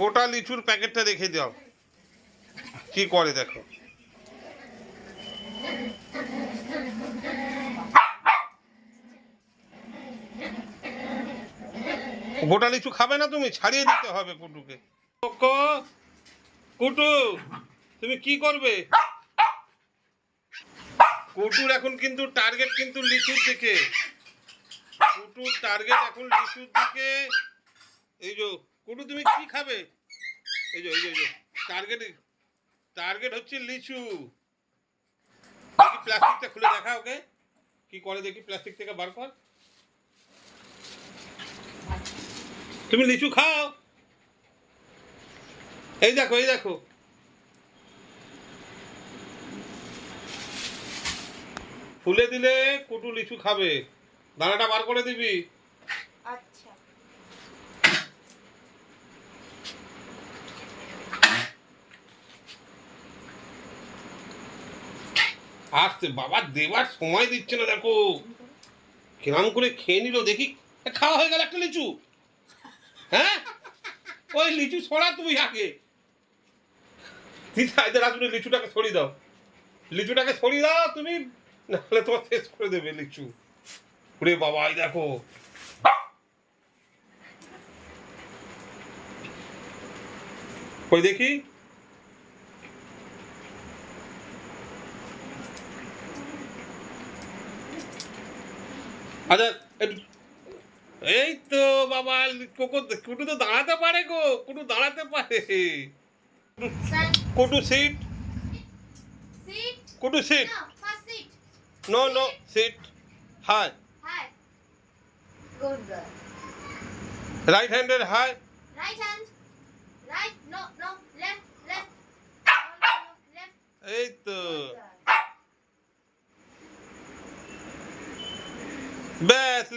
গোটা লিচুর প্যাকেটটা রেখে দাও। কি করে দেখো? গোটা লিচু খাবে না তুমি? ছাড়িয়ে দিতে হবে কুটুকে। কুটু তুমি কি করবে? কুটুর এখন কিন্তু টার্গেট কিন্তু লিচুর দিকে। কুটুর টার্গেট এখন লিচুর দিকে। এই কুটু, তুমি কি খাবে? এই এই টার্গেট টার্গেট হচ্ছে লিচু। দেখি প্লাস্টিকটা খুলে দেখা ওকে। কি করে দেখি প্লাস্টিক থেকে বার কর। তুমি লিচু খাও। এই দেখো এই দেখো। ফুলে দিলে কুটু লিচু খাবে। দানাটা বার করে দিবি। আসতে বাবা দেবার সময় দিচ্ছে না, দেখো। কিরাম করে খেয়ে নিল, দেখি। খাওয়া হয়ে গেল একটা লিচু। হ্যাঁ? ওই লিচু ছড়া তুমি আগে। দিদা এদের আসলে লিচুটাকে ছড়িয়ে দাও। লিচুটাকে ছড়িয়ে দাও তুমি, নাহলে তোমার শেষ করে দেবে লিচু। ওরে বাবা, এই দেখো। ওই দেখি? আচ্ছা একটু- এই তো বাবা কোকো কুটু তো দাঁড়াতে পারে গো কুটু দাঁড়াতে পারে স্যার কুটু সিট সিট কুটু seat No, first seat. No no seat hi Hi. Good girl. Right handed hi Right hand. Right. No, no. Left, left. No, no, no. Left. এই তো بس